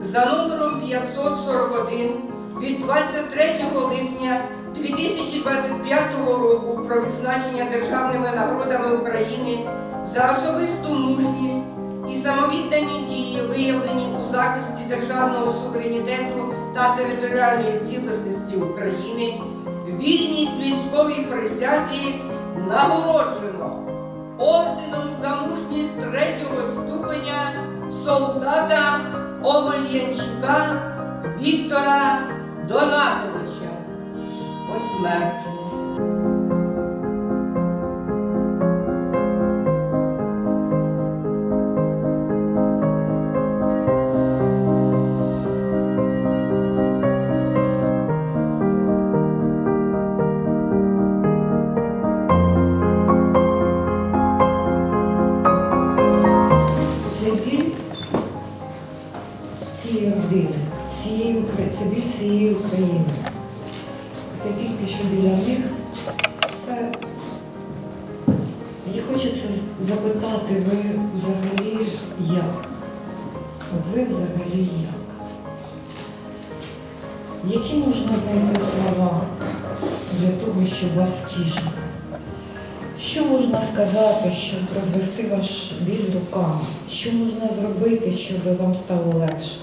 За номером 541 від 23 липня 2025 року про відзначення державними нагородами України за особисту мужність і самовіддані дії, виявлені у захисті державного суверенітету та територіальної цілісності України, вільність військовій присязі нагороджено орденом за мужність третього ступеня солдата Омельянчука Віктора Донатовича. Посмертно. Що біля них. Це мені хочеться запитати, ви взагалі як? От ви взагалі як? Які можна знайти слова для того, щоб вас втішити? Що можна сказати, щоб розвести ваш біль руками? Що можна зробити, щоб вам стало легше?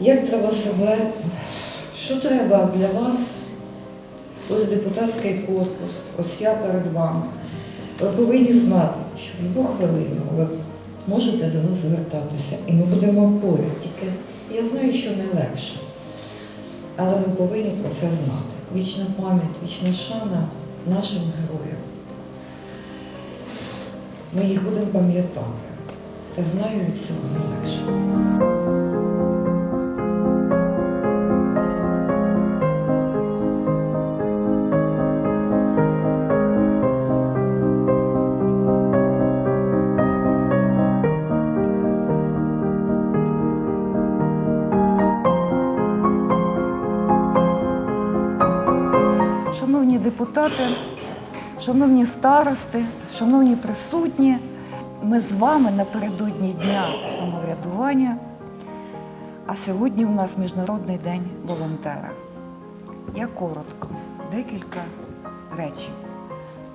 Як треба себе? Що треба для вас? Ось депутатський корпус, ось я перед вами. Ви повинні знати, що в будь хвилину ви можете до нас звертатися, і ми будемо поряд. Тільки я знаю, що не легше. Але ви повинні про це знати. Вічна пам'ять, вічна шана нашим героям. Ми їх будемо пам'ятати. Я знаю, від цього не легше. Депутати, шановні старости, шановні присутні, ми з вами напередодні Дня самоврядування, а сьогодні у нас Міжнародний день волонтера. Я коротко, декілька речень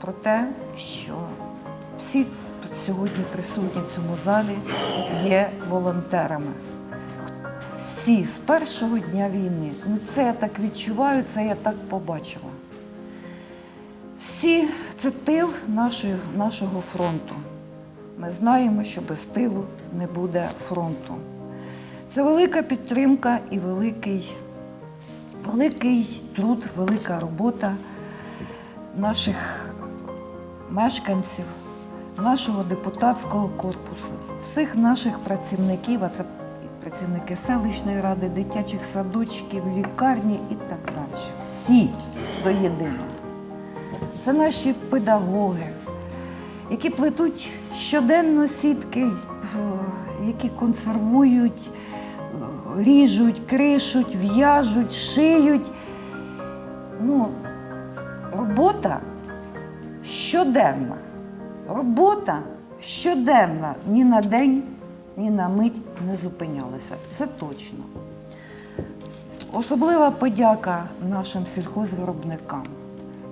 про те, що всі сьогодні присутні в цьому залі є волонтерами. Всі з першого дня війни. Ну це я так відчуваю, це я так побачила. Всі це тил нашої, нашого фронту. Ми знаємо, що без тилу не буде фронту. Це велика підтримка і великий, великий труд, велика робота наших мешканців, нашого депутатського корпусу, всіх наших працівників, а це працівники селищної ради, дитячих садочків, лікарні і так далі. Всі до єдиного. Це наші педагоги, які плетуть щоденно сітки, які консервують, ріжуть, кришуть, в'яжуть, шиють. Ну, робота щоденна. Робота щоденна ні на день, ні на мить не зупинялася. Це точно. Особлива подяка нашим сільхозвиробникам,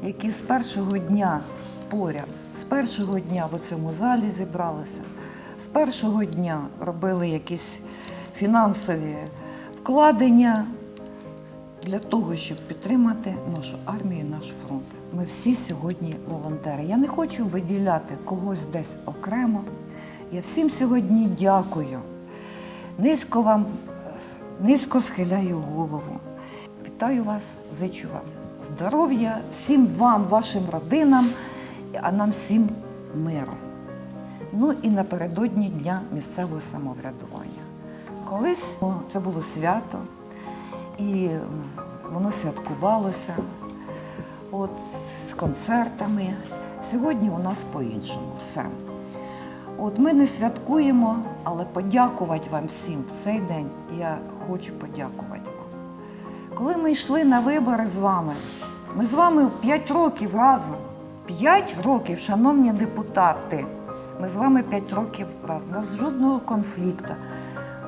які з першого дня поряд, з першого дня в цьому залі зібралися, з першого дня робили якісь фінансові вкладення для того, щоб підтримати нашу армію, і наш фронт. Ми всі сьогодні волонтери. Я не хочу виділяти когось десь окремо. Я всім сьогодні дякую. Низько вам, низько схиляю голову. Вітаю вас, зичу вам здоров'я, всім вам, вашим родинам, а нам всім миру. Ну і напередодні Дня місцевого самоврядування. Колись це було свято, і воно святкувалося от, з концертами. Сьогодні у нас по-іншому все. От ми не святкуємо, але подякувати вам всім в цей день я хочу подякувати. Коли ми йшли на вибори з вами, ми з вами 5 років разом, 5 років, шановні депутати, Ми з вами 5 років разом. У нас жодного конфлікту.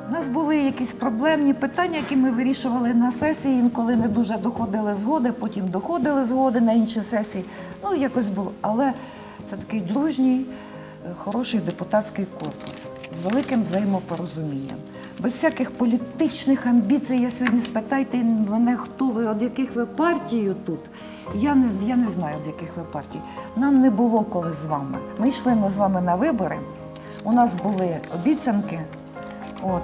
У нас були якісь проблемні питання, які ми вирішували на сесії, інколи не дуже доходили згоди, потім доходили згоди на інші сесії. Ну, якось було. Але це такий дружній, е, хороший депутатський корпус з великим взаємопорозумінням. Без всяких політичних амбіцій. Я сьогодні спитайте мене, хто ви, від яких ви партію тут. Я не, я не знаю, від яких ви партій. Нам не було коли з вами. Ми йшли з вами на вибори. У нас були обіцянки от,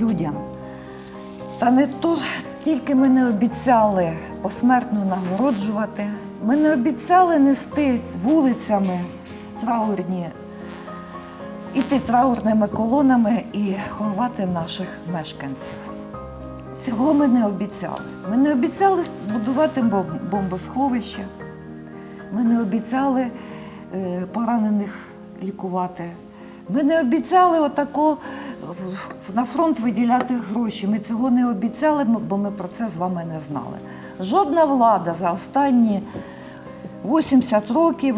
людям. Та не то тільки ми не обіцяли посмертно нагороджувати. Ми не обіцяли нести вулицями траурні, іти траурними колонами і ховати наших мешканців. Цього ми не обіцяли. Ми не обіцяли будувати бомбосховище. Ми не обіцяли е, поранених лікувати. Ми не обіцяли отако е, на фронт виділяти гроші. Ми цього не обіцяли, бо ми про це з вами не знали. Жодна влада за останні 80 років,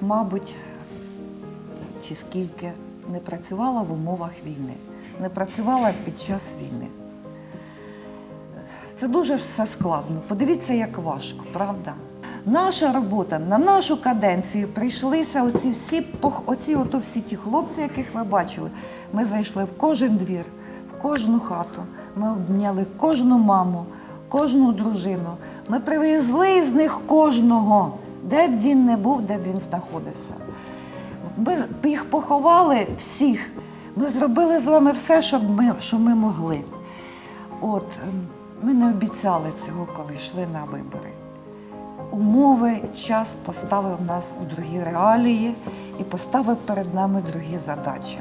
мабуть, чи скільки, не працювала в умовах війни, не працювала під час війни. Це дуже все складно. Подивіться, як важко, правда? Наша робота на нашу каденцію прийшлися оці всі оці ото всі ті хлопці, яких ви бачили. Ми зайшли в кожен двір, в кожну хату. Ми обняли кожну маму, кожну дружину. Ми привезли з них кожного, де б він не був, де б він знаходився. Ми їх поховали всіх. Ми зробили з вами все, щоб ми, що ми могли. От ем, ми не обіцяли цього, коли йшли на вибори. Умови, час поставив нас у другі реалії і поставив перед нами другі задачі.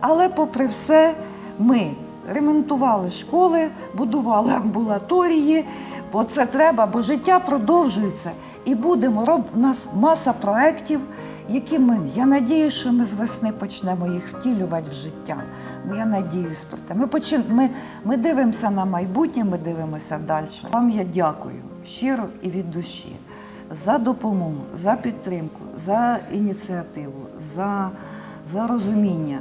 Але, попри все, ми ремонтували школи, будували амбулаторії, бо це треба, бо життя продовжується. І будемо роб... У нас маса проєктів, які ми, я надіюся, що ми з весни почнемо їх втілювати в життя. Бо я надіюсь про те. Ми, почин... ми, ми дивимося на майбутнє, ми дивимося далі. Вам я дякую щиро і від душі за допомогу, за підтримку, за ініціативу, за, за розуміння,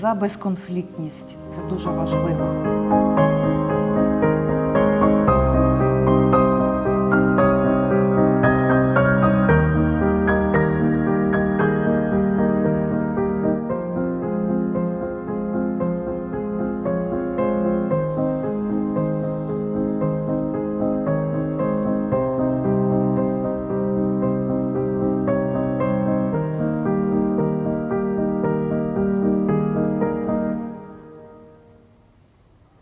за безконфліктність. Це дуже важливо.